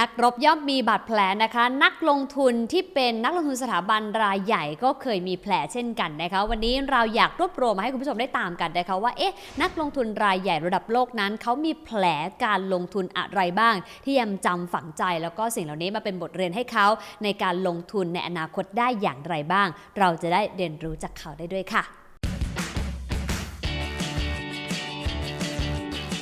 นักรบย่อมมีบาดแผลนะคะ นักลงทุนที่เป็นนักลงทุนสถาบันรายใหญ่ก็เคยมีแผลเช่นกันนะคะ วันนี้เราอยากรวบรวมมาให้คุณผู้ชมได้ตามกันนะคะว่าเอ๊ะนักลงทุนรายใหญ่ระดับโลกนั้นเขามีแผลการลงทุนอะไรบ้าง ที่ยังจำฝังใจแล้วก็สิ่งเหล่านี้มาเป็นบทเรียนให้เขาในการลงทุนในอนาคตได้อย่างไรบ้าง เราจะได้เรียนรู้จากเขาได้ด้วยค่ะ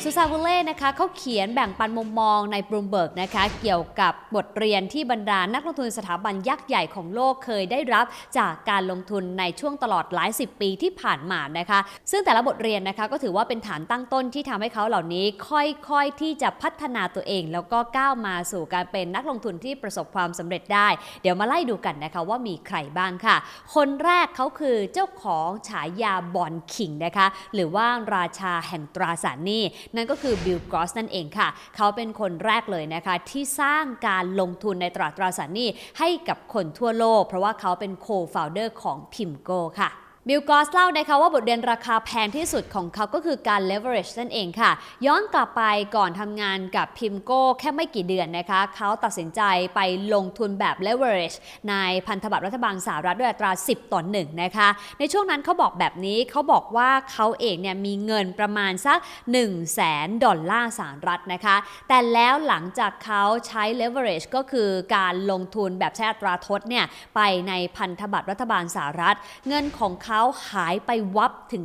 ซูซาวูเล่นะคะเขาเขียนแบ่งปันมุมมองในบรูมเบิร์กนะคะเกี่ยวกับบทเรียนที่บรรดานักลงทุนสถาบันยักษ์ใหญ่ของโลกเคยได้รับจากการลงทุนในช่วงตลอดหลายสิบปีที่ผ่านมานะคะ ซึ่งแต่ละบทเรียนนะคะก็ถือว่าเป็นฐานตั้งต้นที่ทำให้เขาเหล่านี้ค่อยๆที่จะพัฒนาตัวเอง แล้วก็ก้าวมาสู่การเป็นนักลงทุนที่ประสบความสำเร็จได้ เดี๋ยวมาไล่ดูกันนะคะว่ามีใครบ้างค่ะ คนแรกเขาคือเจ้าของฉายาบอลคิงนะคะหรือว่าราชาแห่งตราสารหนี้นั่นก็คือบิลกรอสนั่นเองค่ะ เขาเป็นคนแรกเลยนะคะที่สร้างการลงทุนในตราตราสารหนี้ให้กับคนทั่วโลก เพราะว่าเขาเป็นโคฟาวเดอร์ของพิมโกค่ะ บิลกอสเล่านะคะว่าบทเรียนราคาแพงที่สุดของเขาก็คือการ leverage นั่นเองค่ะ ย้อนกลับไปก่อนทำงานกับพิมโก้แค่ไม่กี่เดือนนะคะ เขาตัดสินใจไปลงทุนแบบ leverage ในพันธบัตรรัฐบาลสหรัฐด้วยอัตรา 10 ต่อ1นะคะ ในช่วงนั้นเขาบอกแบบนี้เขาบอกว่าเขาเองเนี่ยมีเงินประมาณสัก 1 0 0 0 0แสนดอลลาร์สหรัฐนะคะ แต่แล้วหลังจากเขาใช้ leverage ก็คือการลงทุนแบบใช้อัตราทดเนี่ยไปในพันธบัตรรัฐบาลสหรัฐ เงินของเขาหายไปวับถึง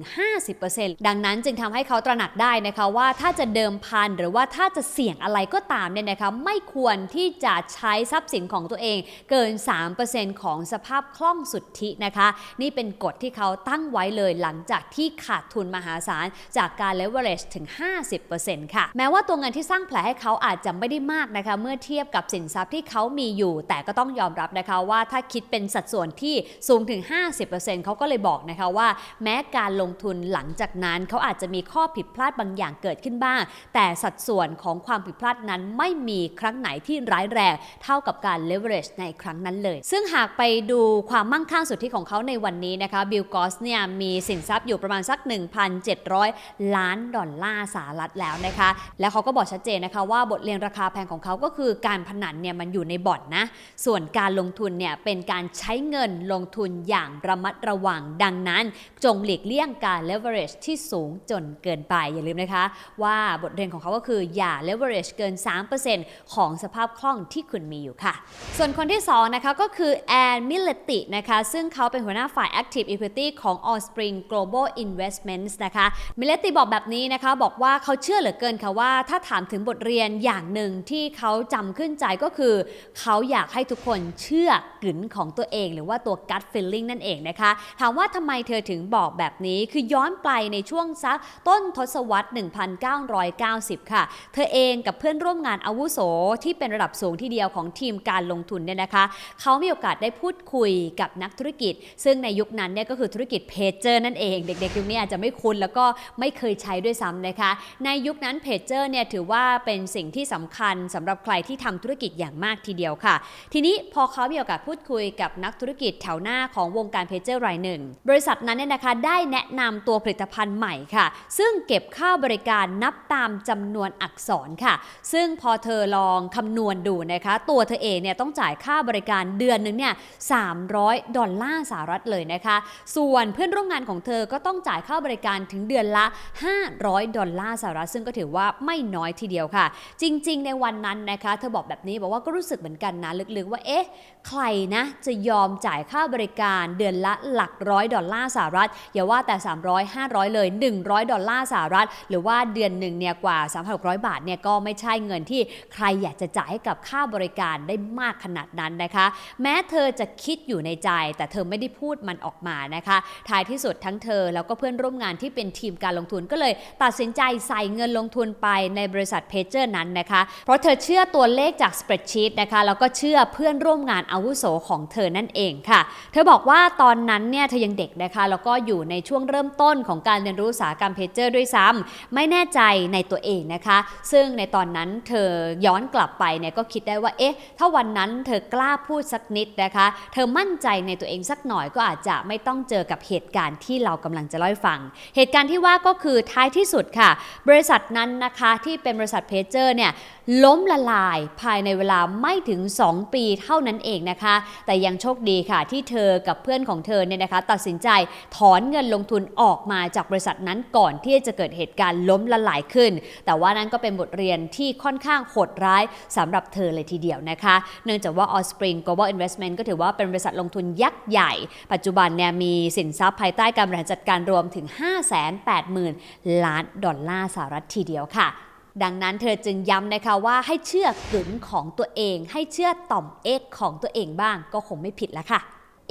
50%ดังนั้นจึงทำให้เขาตระหนักได้นะคะว่าถ้าจะเดิมพันหรือว่าถ้าจะเสี่ยงอะไรก็ตามเนี่ยนะคะไม่ควรที่จะใช้ทรัพย์สินของตัวเองเกิน 3%ของสภาพคล่องสุทธินะคะ นี่เป็นกฎที่เขาตั้งไว้เลยหลังจากที่ขาดทุนมหาศาล จากการ leverage ถึง 50%ค่ะ แม้ว่าตัวเงินที่สร้างแผลให้เขาอาจจะไม่ได้มากนะคะ เมื่อเทียบกับสินทรัพย์ที่เขามีอยู่ แต่ก็ต้องยอมรับนะคะว่าถ้าคิดเป็นสัดส่วนที่สูงถึง 50%เขาก็เลยบอกนะคะว่า แม้การลงทุนหลังจากนั้นเขาอาจจะมีข้อผิดพลาดบางอย่างเกิดขึ้นบ้าง แต่สัดส่วนของความผิดพลาดนั้นไม่มีครั้งไหนที่ร้ายแรงเท่ากับการ leverage ในครั้งนั้นเลย ซึ่งหากไปดูความมั่งคั่งสุทธิของเขาในวันนี้นะคะบิลกอสเนี่ยมีสินทรัพย์อยู่ประมาณสัก 1,700 ล้านดอลลาร์สหรัฐแล้วนะคะ แล้วเขาก็บอกชัดเจนนะคะว่าบทเรียนราคาแพงของเขาก็คือการพนันเนี่ยมันอยู่ในบ่อนนะ ส่วนการลงทุนเนี่ยเป็นการใช้เงินลงทุนอย่างระมัดระวังดังังนั้นจงหลีกเลี่ยงการ leverage ที่สูงจนเกินไป อย่าลืมนะคะ ว่าบทเรียนของเขาก็คืออย่า leverage เกิน 3%ของสภาพคล่องที่คุณมีอยู่ค่ะ ส่วนคนที่2นะคะก็คือแอนมิเลตินะคะ ซึ่งเขาเป็นหัวหน้าฝ่าย Active Equity ของ Allspring Global Investments นะคะมิเลติบอกแบบนี้นะคะบอกว่าเขาเชื่อเหลือเกินค่ะว่า ถ้าถามถึงบทเรียนอย่างหนึ่งที่เขาจำขึ้นใจก็คือ เขาอยากให้ทุกคนเชื่อกึ๋นของตัวเอง หรือว่าตัว gut feeling นั่นเองนะคะ ถามว่าทำไมเธอถึงบอกแบบนี้คือย้อนไปในช่วงสักต้นทศวรรษ 1990 ค่ะ เธอเองกับเพื่อนร่วมงานอาวุโสที่เป็นระดับสูงที่เดียวของทีมการลงทุนเนี่ยนะคะ เขามีโอกาสได้พูดคุยกับนักธุรกิจ ซึ่งในยุคนั้นเนี่ยก็คือธุรกิจเพจเจอร์นั่นเอง เด็กๆยุคนี้อาจจะไม่คุ้นแล้วก็ไม่เคยใช้ด้วยซ้ำนะคะ ในยุคนั้นเพจเจอร์เนี่ยถือว่าเป็นสิ่งที่สำคัญสำหรับใครที่ทำธุรกิจอย่างมากทีเดียวค่ะ ทีนี้พอเขามีโอกาสพูดคุยกับนักธุรกิจแถวหน้าของวงการเพจเจอร์รายหนึ่งบริษัทนั้นเนี่ยนะคะได้แนะนำตัวผลิตภัณฑ์ใหม่ค่ะ ซึ่งเก็บค่าบริการนับตามจำนวนอักษรค่ะ ซึ่งพอเธอลองคำนวณดูนะคะ ตัวเธอเองเนี่ยต้องจ่ายค่าบริการเดือนหนึ่งเนี่ย300 ดอลลาร์สหรัฐเลยนะคะ ส่วนเพื่อนร่วมงานของเธอก็ต้องจ่ายค่าบริการถึงเดือนละ 500 ดอลลาร์สหรัฐซึ่งก็ถือว่าไม่น้อยทีเดียวค่ะ จริง ๆ ในวันนั้นนะคะ เธอบอกแบบนี้บอกว่าก็รู้สึกเหมือนกันนะลึกๆว่าเอ๊ะใครนะจะยอมจ่ายค่าบริการเดือนละหลักร้อยดอลลาร์สหรัฐอย่าว่าแต่ 300 500 เลย 100 ดอลลาร์สหรัฐ หรือว่าเดือนหนึ่งเนี่ยกว่า 3,600 บาทเนี่ยก็ไม่ใช่เงินที่ใครอยากจะจ่ายให้กับค่าบริการได้มากขนาดนั้นนะคะ แม้เธอจะคิดอยู่ในใจ แต่เธอไม่ได้พูดมันออกมานะคะ ท้ายที่สุดทั้งเธอแล้วก็เพื่อนร่วมงานที่เป็นทีมการลงทุนก็เลย ตัดสินใจใส่เงินลงทุนไปในบริษัทเพเจอร์นั้นนะคะ เพราะเธอเชื่อตัวเลขจากสเปรดชีตนะคะแล้วก็เชื่อเพื่อนร่วมงานอาวุโสของเธอนั่นเองค่ะ เธอบอกว่าตอนนั้นเนี่ยเธอยังเด็กนะคะ แล้วก็อยู่ในช่วงเริ่มต้นของการเรียนรู้สาหกรรมเพจเจอร์ด้วยซ้ำไม่แน่ใจในตัวเองนะคะ ซึ่งในตอนนั้นเธอย้อนกลับไปเนี่ยก็คิดได้ว่าเอ๊ะ ถ้าวันนั้นเธอกล้าพูดสักนิดนะคะ เธอมั่นใจในตัวเองสักหน่อยก็อาจจะไม่ต้องเจอกับเหตุการณ์ที่เรากำลังจะเล่าให้ฟัง เหตุการณ์ที่ว่าก็คือท้ายที่สุดค่ะ บริษัทนั้นนะคะที่เป็นบริษัทเพจเจอร์เนี่ย ล้มละลายภายในเวลาไม่ถึง 2 ปีเท่านั้นเองนะคะ แต่ยังโชคดีค่ะที่เธอกับเพื่อนของเธอเนี่ยนะคะ ตัดสินใจถอนเงินลงทุนออกมาจากบริษัทนั้นก่อนที่จะเกิดเหตุการณ์ล้มละลายขึ้น แต่ว่านั้นก็เป็นบทเรียนที่ค่อนข้างโหดร้ายสำหรับเธอเลยทีเดียวนะคะ เนื่องจากว่า Allspring Global Investment ก็ถือว่าเป็นบริษัทลงทุนยักษ์ใหญ่ ปัจจุบันเนี่ยมีสินทรัพย์ภายใต้การบริหารจัดการรวมถึง 580,000 ล้านดอลลาร์สหรัฐทีเดียวค่ะ ดังนั้นเธอจึงย้ำนะคะว่าให้เชื่อกึ๋นของตัวเอง ให้เชื่อต่อมเอกของตัวเองบ้างก็คงไม่ผิดแล้วค่ะ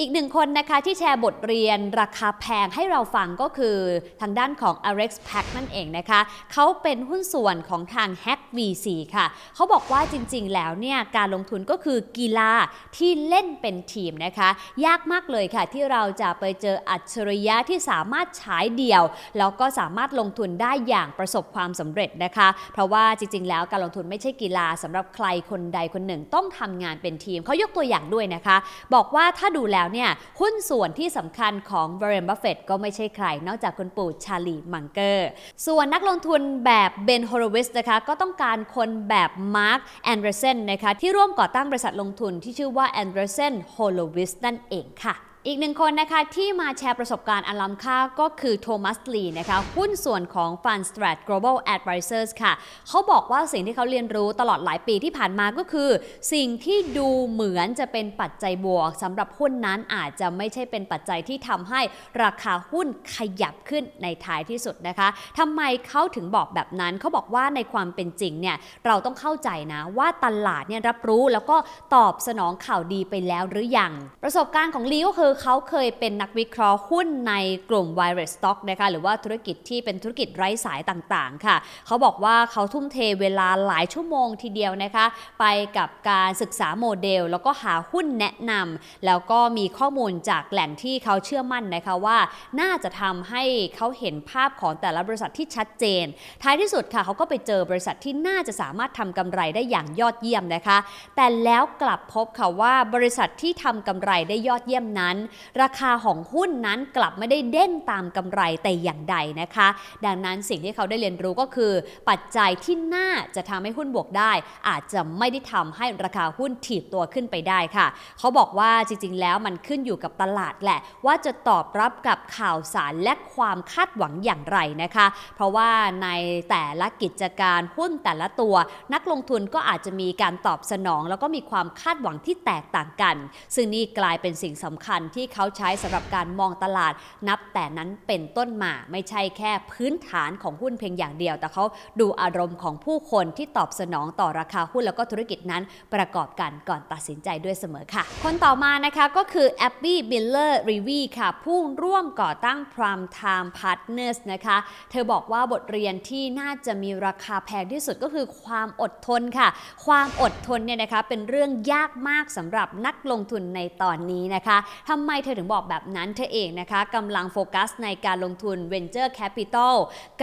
อีกหนึ่งคนนะคะที่แชร์บทเรียนราคาแพงให้เราฟังก็คือทางด้านของ Alex Pack นั่นเองนะคะ เขาเป็นหุ้นส่วนของทาง Hack VC ค่ะ เขาบอกว่าจริงๆ แล้วเนี่ยการลงทุนก็คือกีฬาที่เล่นเป็นทีมนะคะ ยากมากเลยค่ะที่เราจะไปเจออัจฉริยะที่สามารถฉายเดี่ยว แล้วก็สามารถลงทุนได้อย่างประสบความสำเร็จนะคะ เพราะว่าจริงๆ แล้วการลงทุนไม่ใช่กีฬาสำหรับใครคนใดคนหนึ่งต้องทำงานเป็นทีม เขายกตัวอย่างด้วยนะคะ บอกว่าถ้าดูแล้วเนี่ยหุ้นส่วนที่สำคัญของ b r e n Buffett ก็ไม่ใช่ใคร นอกจากคุณปู่ชาลีมังเกอร์ ส่วนนักลงทุนแบบเบนฮ o รวิสนะคะก็ต้องการคนแบบมาร์คแอนเดอร์เซนนะคะที่ร่วมก่อตั้งบริษัทลงทุนที่ชื่อว่าแอนเดอร์เซนโฮโลวิสนั่นเองค่ะ อีกหนึ่งคนนะคะที่มาแชร์ประสบการณ์อันล้ำค่าก็คือโทมัสลีนะคะ หุ้นส่วนของ Fund Strat Global Advisors ค่ะ เขาบอกว่าสิ่งที่เขาเรียนรู้ตลอดหลายปีที่ผ่านมาก็คือ สิ่งที่ดูเหมือนจะเป็นปัจจัยบวกสำหรับหุ้นนั้นอาจจะไม่ใช่เป็นปัจจัยที่ทำให้ราคาหุ้นขยับขึ้นในท้ายที่สุดนะคะทำไมเขาถึงบอกแบบนั้นเขาบอกว่าในความเป็นจริงเนี่ยเราต้องเข้าใจนะว่าตลาดเนี่ยรับรู้แล้วก็ตอบสนองข่าวดีไปแล้วหรือยังประสบการณ์ของลีก็คือเขาเคยเป็นนักวิเคราะห์หุ้นในกลุ่ม w i r e Stock นะคะหรือว่าธุรกิจที่เป็นธุรกิจไร้สายต่างๆ ค่ะ เขาบอกว่าเขาทุ่มเทเวลาหลายชั่วโมงทีเดียวนะคะ ไปกับการศึกษาโมเดล แล้วก็หาหุ้นแนะนำแล้วก็มีข้อมูลจากแหล่งที่เขาเชื่อมั่นนะคะว่าน่าจะทำให้เขาเห็นภาพของแต่ละบริษัทที่ชัดเจน ท้ายที่สุดค่ะเขาก็ไปเจอบริษัทที่น่าจะสามารถทำกำไรได้อย่างยอดเยี่ยมนะคะ แต่แล้วกลับพบค่ะว่าบริษัทที่ทำกำไรได้ยอดเยี่ยมนั้นราคาของหุ้นนั้นกลับไม่ได้เด้งตามกำไรแต่อย่างใดนะคะ ดังนั้นสิ่งที่เขาได้เรียนรู้ก็คือ ปัจจัยที่น่าจะทำให้หุ้นบวกได้ อาจจะไม่ได้ทำให้ราคาหุ้นถีบตัวขึ้นไปได้ค่ะ เขาบอกว่าจริงๆ แล้วมันขึ้นอยู่กับตลาดแหละ ว่าจะตอบรับกับข่าวสารและความคาดหวังอย่างไรนะคะ เพราะว่าในแต่ละกิจการหุ้นแต่ละตัว นักลงทุนก็อาจจะมีการตอบสนอง แล้วก็มีความคาดหวังที่แตกต่างกัน ซึ่งนี่กลายเป็นสิ่งสำคัญที่เขาใช้สำหรับการมองตลาดนับแต่นั้นเป็นต้นมาไม่ใช่แค่พื้นฐานของหุ้นเพียงอย่างเดียว แต่เขาดูอารมณ์ของผู้คนที่ตอบสนองต่อราคาหุ้นแล้วก็ธุรกิจนั้นประกอบกันก่อนตัดสินใจด้วยเสมอค่ะ คนต่อมานะคะก็คือ Abby Miller r i v y ค่ะ ผู้ร่วมก่อตั้ง Prime Time Partners นะคะ เธอบอกว่าบทเรียนที่น่าจะมีราคาแพงที่สุดก็คือความอดทนค่ะ ความอดทนเนี่ยนะคะเป็นเรื่องยากมากสำหรับนักลงทุนในตอนนี้นะคะทำไมเธอถึงบอกแบบนั้นเธอเองนะคะกำลังโฟกัสในการลงทุน Venture Capital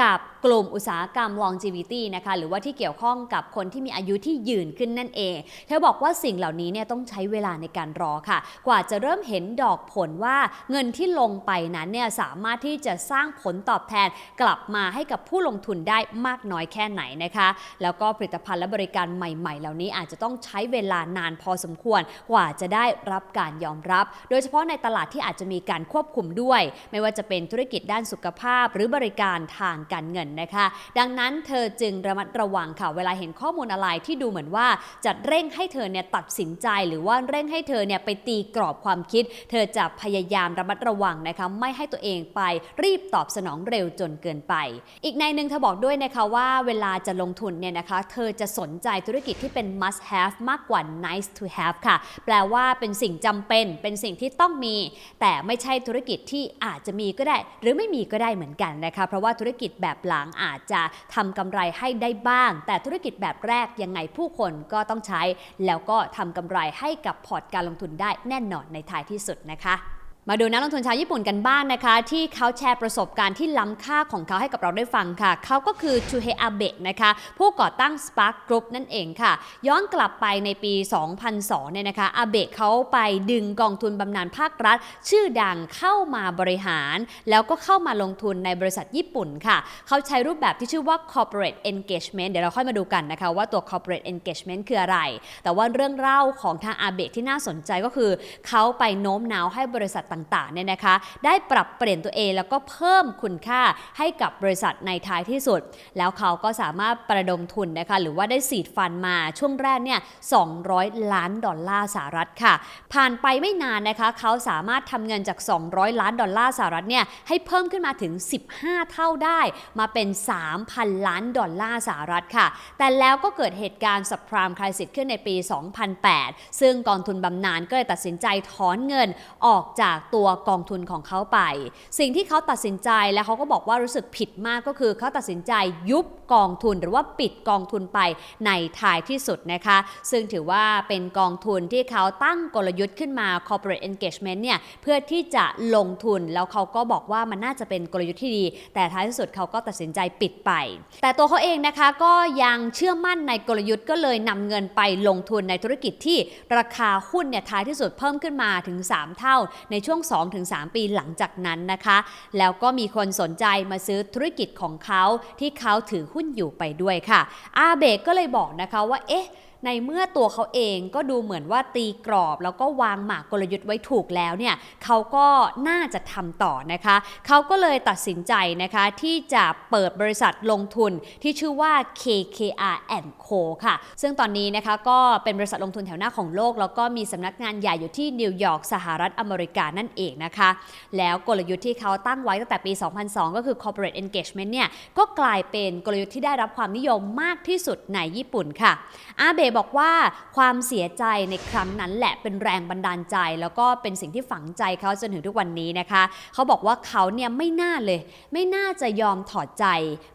กับกลุ่มอุตสาหกรรม Longevity นะคะหรือว่าที่เกี่ยวข้องกับคนที่มีอายุที่ยืนขึ้นนั่นเอง เธอบอกว่าสิ่งเหล่านี้เนี่ยต้องใช้เวลาในการรอค่ะ กว่าจะเริ่มเห็นดอกผลว่าเงินที่ลงไปนั้นเนี่ยสามารถที่จะสร้างผลตอบแทนกลับมาให้กับผู้ลงทุนได้มากน้อยแค่ไหนนะคะ แล้วก็ผลิตภัณฑ์และบริการใหม่ๆ เหล่านี้อาจจะต้องใช้เวลานานพอสมควรกว่าจะได้รับการยอมรับ โดยเฉพาะในตลาดที่อาจจะมีการควบคุมด้วย ไม่ว่าจะเป็นธุรกิจด้านสุขภาพ หรือบริการทางการเงินนะคะ ดังนั้นเธอจึงระมัดระวังค่ะเวลาเห็นข้อมูลอะไรที่ดูเหมือนว่าจะเร่งให้เธอเนี่ยตัดสินใจ หรือว่าเร่งให้เธอเนี่ยไปตีกรอบความคิด เธอจะพยายามระมัดระวังนะคะไม่ให้ตัวเองไปรีบตอบสนองเร็วจนเกินไป อีกในหนึ่งเธอบอกด้วยนะคะว่าเวลาจะลงทุนเนี่ยนะคะ เธอจะสนใจธุรกิจที่เป็น must have มากกว่า nice to have ค่ะ แปลว่าเป็นสิ่งจำเป็น เป็นสิ่งที่ต้องมี แต่ไม่ใช่ธุรกิจที่อาจจะมีก็ได้ หรือไม่มีก็ได้เหมือนกันนะคะเพราะว่าธุรกิจแบบหลังอาจจะทำกำไรให้ได้บ้าง แต่ธุรกิจแบบแรกยังไงผู้คนก็ต้องใช้ แล้วก็ทำกำไรให้กับพอร์ตการลงทุนได้แน่นอนในท้ายที่สุดนะคะ มาดูนักลงทุนชาวญี่ปุ่นกันบ้างนะคะ ที่เขาแชร์ประสบการณ์ที่ล้ำค่าของเขาให้กับเราได้ฟังค่ะ เขาก็คือชูเฮอาเบะนะคะผู้ก่อตั้ง Spark Group นั่นเองค่ะ ย้อนกลับไปในปี 2002 เนี่ยนะคะอาเบะเขาไปดึงกองทุนบำนาญภาครัฐ ชื่อดังเข้ามาบริหาร แล้วก็เข้ามาลงทุนในบริษัทญี่ปุ่นค่ะ เขาใช้รูปแบบที่ชื่อว่า corporate engagement เดี๋ยวเราค่อยมาดูกันนะคะ ว่าตัว corporate engagement คืออะไร แต่ว่าเรื่องเล่าของทางอาเบะที่น่าสนใจก็คือ เขาไปโน้มน้าวให้บริษัทต่างๆเนี่ยนะคะ ได้ปรับเปลี่ยนตัวเองแล้วก็เพิ่มคุณค่าให้กับบริษัทในท้ายที่สุด แล้วเขาก็สามารถประดมทุนนะคะหรือว่าได้สีดฟันมาช่วงแรกเนี่ย 200 ล้านดอลลาร์สหรัฐค่ะ ผ่านไปไม่นานนะคะเขาสามารถทำเงินจาก 200 ล้านดอลลาร์สหรัฐเนี่ยให้เพิ่มขึ้นมาถึง 15 เท่าได้มาเป็น 3,000 ล้านดอลลาร์สหรัฐค่ะ แต่แล้วก็เกิดเหตุการณ์สับพรามคริสิสขึ้นในปี 2008 ซึ่งกองทุนบำนาญก็เลยตัดสินใจถอนเงินออกจากตัวกองทุนของเขาไป สิ่งที่เขาตัดสินใจและเขาก็บอกว่ารู้สึกผิดมากก็คือเขาตัดสินใจยุบกองทุนหรือว่าปิดกองทุนไปในท้ายที่สุดนะคะ ซึ่งถือว่าเป็นกองทุนที่เขาตั้งกลยุทธ์ขึ้นมา corporate engagement เนี่ยเพื่อที่จะลงทุนแล้วเขาก็บอกว่ามันน่าจะเป็นกลยุทธ์ที่ดี แต่ท้ายที่สุดเขาก็ตัดสินใจปิดไป แต่ตัวเขาเองนะคะก็ยังเชื่อมั่นในกลยุทธ์ก็เลยนำเงินไปลงทุนในธุรกิจที่ราคาหุ้นเนี่ยท้ายที่สุดเพิ่มขึ้นมาถึง 3 เท่าในช่วงง 2-3 ปีหลังจากนั้นนะคะ แล้วก็มีคนสนใจมาซื้อธุรกิจของเขาที่เขาถือหุ้นอยู่ไปด้วยค่ะ อาเบกก็เลยบอกนะคะว่าเอ๊ะ ในเมื่อตัวเขาเองก็ดูเหมือนว่าตีกรอบแล้วก็วางหมากกลยุทธ์ไว้ถูกแล้วเนี่ยเขาก็น่าจะทำต่อนะคะ เขาก็เลยตัดสินใจนะคะที่จะเปิดบริษัทลงทุนที่ชื่อว่า KKR Co ค่ะ ซึ่งตอนนี้นะคะก็เป็นบริษัทลงทุนแถวหน้าของโลก แล้วก็มีสำนักงานใหญ่อยู่ที่นิวยอร์กสหรัฐอเมริกานั่นเองนะคะ แล้วกลยุทธ์ที่เขาตั้งไว้ตั้งแต่ปี 2002 ก็คือ corporate engagement เนี่ยก็กลายเป็นกลยุทธ์ที่ได้รับความนิยมมากที่สุดในญี่ปุ่นค่ะอาเบะบอกว่าความเสียใจในครั้งนั้นแหละเป็นแรงบันดาลใจ แล้วก็เป็นสิ่งที่ฝังใจเขาจนถึงทุกวันนี้นะคะ เขาบอกว่าเขาเนี่ยไม่น่าเลย ไม่น่าจะยอมถอดใจ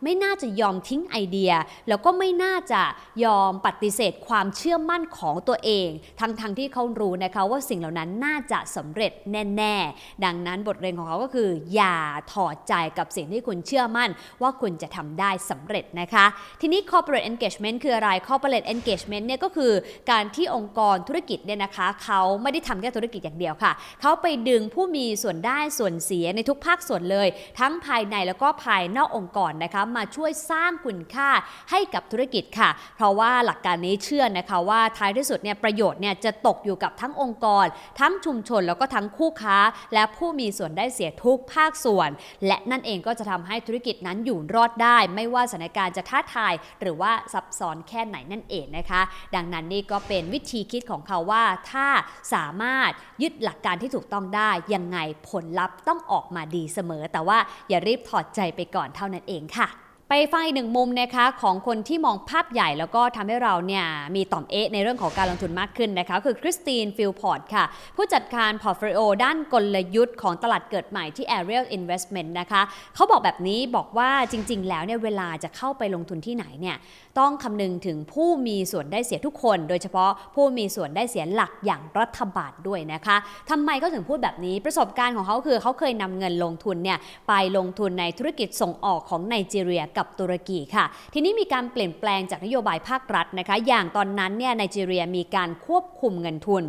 ไม่น่าจะยอมทิ้งไอเดีย แล้วก็ไม่น่าจะยอมปฏิเสธความเชื่อมั่นของตัวเอง ทั้งๆทที่เขารู้นะคะว่าสิ่งเหล่านั้นน่าจะสำเร็จแน่ๆ ดังนั้นบทเรียนของเขาก็คือ อย่าถอดใจกับสิ่งที่คุณเชื่อมั่น ว่าคุณจะทำได้สำเร็จนะคะ ทีนี้ corporate engagement คืออะไร corporate engagement เนี่ยก็คือการที่องค์กรธุรกิจเนี่ยนะคะเขาไม่ได้ทำแค่ธุรกิจอย่างเดียวค่ะ เขาไปดึงผู้มีส่วนได้ส่วนเสียในทุกภาคส่วนเลย ทั้งภายในแล้วก็ภายนอกองค์กรนะคะมาช่วยสร้างคุณค่าให้กับธุรกิจค่ะ เพราะว่าหลักการนี้เชื่อนะคะว่าท้ายที่สุดเนี่ยประโยชน์เนี่ยจะตกอยู่กับทั้งองค์กร ทั้งชุมชนแล้วก็ทั้งคู่ค้า และผู้มีส่วนได้เสียทุกภาคส่วน และนั่นเองก็จะทำให้ธุรกิจนั้นอยู่รอดได้ ไม่ว่าสถานการณ์จะท้าทาย หรือว่าซับซ้อนแค่ไหนนั่นเองนะคะดังนั้นนี่ก็เป็นวิธีคิดของเขาว่าถ้าสามารถยึดหลักการที่ถูกต้องได้ยังไงผลลัพธ์ต้องออกมาดีเสมอ แต่ว่าอย่ารีบถอดใจไปก่อนเท่านั้นเองค่ะ ไปฟังอีกหนึ่งมุมนะคะของคนที่มองภาพใหญ่แล้วก็ทำให้เราเนี่ยมีต่อมเอะในเรื่องของการลงทุนมากขึ้นนะคะ คือคริสตินฟิลพอร์ตค่ะ ผู้จัดการพอร์ตโฟลิโอด้านกลยุทธ์ของตลาดเกิดใหม่ที่ Ariel Investment นะคะเขาบอกแบบนี้บอกว่าจริง ๆ แล้วเนี่ยเวลาจะเข้าไปลงทุนที่ไหนเนี่ยต้องคำนึงถึงผู้มีส่วนได้เสียทุกคน โดยเฉพาะผู้มีส่วนได้เสียหลักอย่างรัฐบาลด้วยนะคะทำไมเขาถึงพูดแบบนี้ประสบการณ์ของเขาคือเขาเคยนำเงินลงทุนเนี่ยไปลงทุนในธุรกิจส่งออกของไนจีเรียกับตุรกีค่ะ ทีนี้มีการเปลี่ยนแปลงจากนโยบายภาครัฐนะคะ อย่างตอนนั้นเนี่ยไนจีเรียมีการควบคุมเงินทุน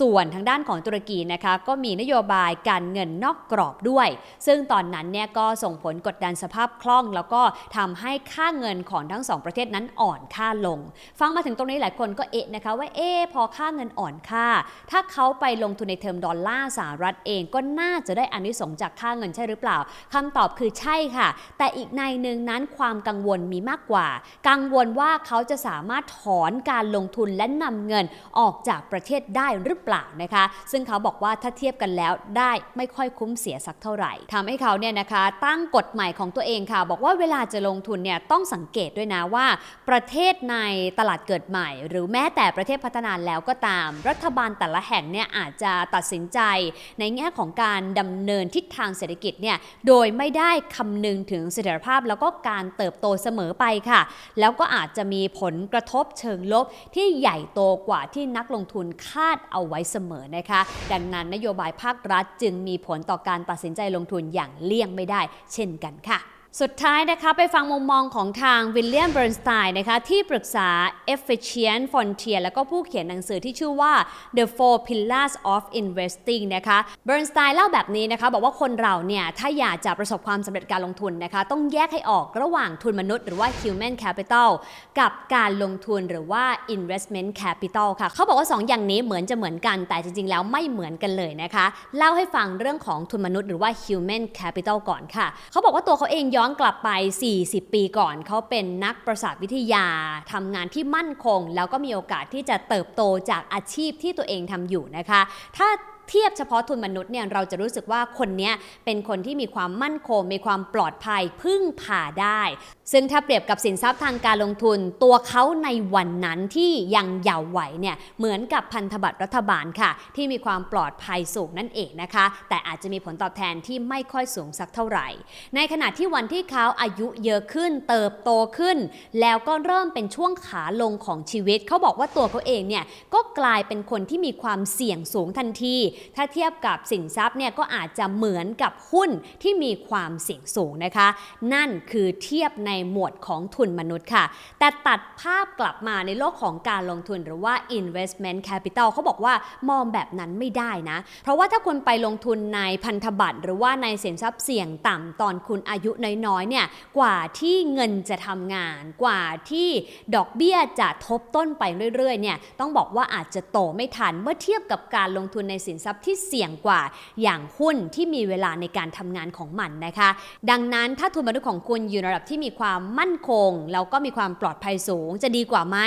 ส่วนทางด้านของตุรกีนะคะ ก็มีนโยบายการเงินนอกกรอบด้วย ซึ่งตอนนั้นเนี่ยก็ส่งผลกดดันสภาพคล่อง แล้วก็ทำให้ค่าเงินของทั้งสองประเทศนั้นอ่อนค่าลง ฟังมาถึงตรงนี้หลายคนก็เอะนะคะว่าเอะพอค่าเงินอ่อนค่า ถ้าเขาไปลงทุนในเทอมดอลลาร์สหรัฐเองก็น่าจะได้อานิสงจากค่าเงินใช่หรือเปล่าคำตอบคือใช่ค่ะ แต่อีกในหนึ่งนั้นความกังวลมีมากกว่า กังวลว่าเขาจะสามารถถอนการลงทุนและนำเงินออกจากประเทศได้หรือเปล่านะคะ ซึ่งเขาบอกว่าถ้าเทียบกันแล้วได้ไม่ค่อยคุ้มเสียสักเท่าไหร่ทำให้เขาเนี่ยนะคะ ตั้งกฎใหม่ของตัวเองค่ะ บอกว่าเวลาจะลงทุนเนี่ยต้องสังเกตด้วยนะว่า ประเทศในตลาดเกิดใหม่ หรือแม้แต่ประเทศพัฒนาแล้วก็ตาม รัฐบาลแต่ละแห่งเนี่ยอาจจะตัดสินใจ ในแง่ของการดำเนินทิศทางเศรษฐกิจเนี่ยโดยไม่ได้คำนึงถึงเสถียรภาพแล้วก็การการเติบโตเสมอไปค่ะ แล้วก็อาจจะมีผลกระทบเชิงลบที่ใหญ่โตกว่าที่นักลงทุนคาดเอาไว้เสมอนะคะ ดังนั้นนโยบายภาครัฐจึงมีผลต่อการตัดสินใจลงทุนอย่างเลี่ยงไม่ได้ เช่นกันค่ะ สุดท้ายนะคะไปฟังมุมมองของทางวิลเลียมเบิร์นสไตน์นะคะที่ปรึกษา Efficient Frontier แล้วก็ผู้เขียนหนังสือที่ชื่อว่า The Four Pillars of Investing นะคะเบิร์นสไตน์เล่าแบบนี้นะคะ บอกว่าคนเราเนี่ย ถ้าอยากจะประสบความสำเร็จการลงทุนนะคะ ต้องแยกให้ออกระหว่างทุนมนุษย์หรือว่า Human Capital กับการลงทุนหรือว่า Investment Capital ค่ะ เขาบอกว่า 2 อย่างนี้เหมือนจะเหมือนกันแต่จริง ๆ แล้วไม่เหมือนกันเลยนะคะ เล่าให้ฟังเรื่องของทุนมนุษย์หรือว่า Human Capital ก่อนค่ะ เขาบอกว่าตัวเขาเองย้อนกลับไป 40 ปีก่อน เขาเป็นนักประสาทวิทยาทำงานที่มั่นคง แล้วก็มีโอกาสที่จะเติบโตจากอาชีพที่ตัวเองทำอยู่นะคะ ถ้าเทียบเฉพาะทุนมนุษย์เนี่ยเราจะรู้สึกว่าคนนี้เป็นคนที่มีความมั่นคง มีความปลอดภัยพึ่งพาได้ ซึ่งถ้าเปรียบกับสินทรัพย์ทางการลงทุน ตัวเขาในวันนั้นที่ยังเยาว์ไหวเนี่ยเหมือนกับพันธบัตรรัฐบาลค่ะ ที่มีความปลอดภัยสูงนั่นเองนะคะ แต่อาจจะมีผลตอบแทนที่ไม่ค่อยสูงสักเท่าไหร่ ในขณะที่วันที่เขาอายุเยอะขึ้นเติบโตขึ้น แล้วก็เริ่มเป็นช่วงขาลงของชีวิต เขาบอกว่าตัวเขาเองเนี่ยก็กลายเป็นคนที่มีความเสี่ยงสูงทันที ถ้าเทียบกับสินทรัพย์เนี่ยก็อาจจะเหมือนกับหุ้นที่มีความเสี่ยงสูงนะคะ นั่นคือเทียบในหมวดของทุนมนุษย์ค่ะ แต่ตัดภาพกลับมาในโลกของการลงทุนหรือว่า investment capital เขาบอกว่ามองแบบนั้นไม่ได้นะ เพราะว่าถ้าคุณไปลงทุนในพันธบัตร หรือว่าในสินทรัพย์เสี่ยงต่ำตอนคุณอายุน้อยๆเนี่ยกว่าที่เงินจะทำงาน กว่าที่ดอกเบี้ยจะทบต้นไปเรื่อยๆเนี่ยต้องบอกว่าอาจจะโตไม่ทันเมื่อเทียบกับการลงทุนในสินทรัพย์ที่เสี่ยงกว่าอย่างหุ้นที่มีเวลาในการทำงานของมันนะคะ ดังนั้นถ้าทุนมนุษย์ของคุณอยู่ในระดับที่มีความมั่นคง แล้วก็มีความปลอดภัยสูง จะดีกว่าไหม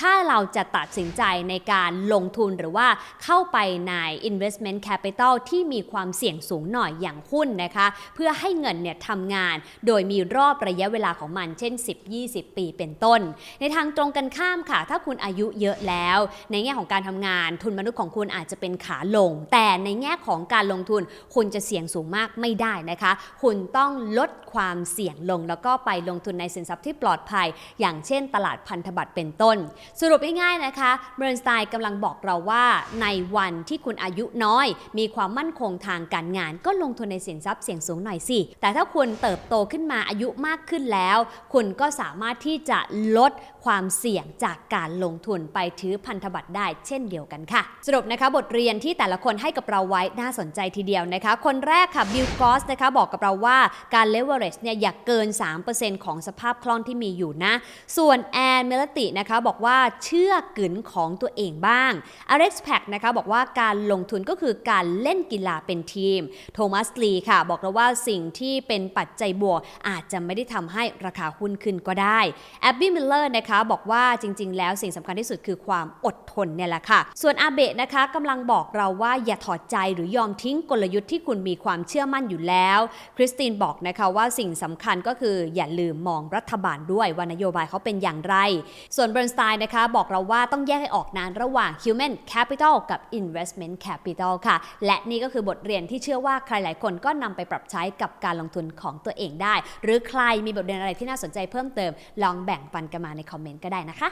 ถ้าเราจะตัดสินใจในการลงทุนหรือว่าเข้าไปใน investment capital ที่มีความเสี่ยงสูงหน่อยอย่างหุ้นนะคะ เพื่อให้เงินเนี่ยทำงาน โดยมีรอบระยะเวลาของมันเช่น 10-20 ปีเป็นต้น ในทางตรงกันข้ามค่ะ ถ้าคุณอายุเยอะแล้ว ในแง่ของการทำงานทุนมนุษย์ของคุณอาจจะเป็นขาลง แต่ในแง่ของการลงทุน คุณจะเสี่ยงสูงมากไม่ได้นะคะ คุณต้องลดความเสี่ยงลงแล้วก็ไปลงทุนในสินทรัพย์ที่ปลอดภัย อย่างเช่นตลาดพันธบัตรเป็นต้น สรุปง่ายๆนะคะเบรนสไตน์กำลังบอกเราว่าในวันที่คุณอายุน้อย มีความมั่นคงทางการงาน ก็ลงทุนในสินทรัพย์เสี่ยงสูงหน่อยสิ แต่ถ้าคุณเติบโตขึ้นมาอายุมากขึ้นแล้ว คุณก็สามารถที่จะลดความเสี่ยงจากการลงทุนไปถือพันธบัตรได้เช่นเดียวกันค่ะ สรุปนะคะบทเรียนที่แต่ละคนให้กับเราไว้น่าสนใจทีเดียวนะคะ คนแรกค่ะบิลกอสนะคะบอกกับเราว่าการ leverage เนี่ยอย่าเกิน 3%ของสภาพคล่องที่มีอยู่นะ ส่วนแอนเมลตินะคะบอกว่าเชื่อกึนของตัวเองบ้างอเล็กซ์แพคนะคะบอกว่าการลงทุนก็คือการเล่นกีฬาเป็นทีม โทมัสลีค่ะ บอกเราว่าสิ่งที่เป็นปัจจัยบวกอาจจะไม่ได้ทำให้ราคาหุ้นขึ้นก็ได้แอบบี้มิลเลอร์นะคะบอกว่าจริง ๆ แล้วสิ่งสำคัญที่สุดคือความอดทนเนี่ยแหละค่ะ ส่วนอาเบะนะคะกำลังบอกเราว่าอย่าถอดใจหรือยอมทิ้งกลยุทธ์ที่คุณมีความเชื่อมั่นอยู่แล้ว คริสตินบอกนะคะว่าสิ่งสำคัญก็คืออย่าลืมมองรัฐบาลด้วยว่านโยบายเขาเป็นอย่างไร ส่วนเบรนสไตน์นะคะบอกเราว่าต้องแยกให้ออกนานระหว่าง human capital กับ investment capital ค่ะ และนี่ก็คือบทเรียนที่เชื่อว่าใครหลายคนก็นำไปปรับใช้กับการลงทุนของตัวเองได้ หรือใครมีบทเรียนอะไรที่น่าสนใจเพิ่มเติม ลองแบ่งปันกันมาในคอมเมนต์ก็ได้นะคะ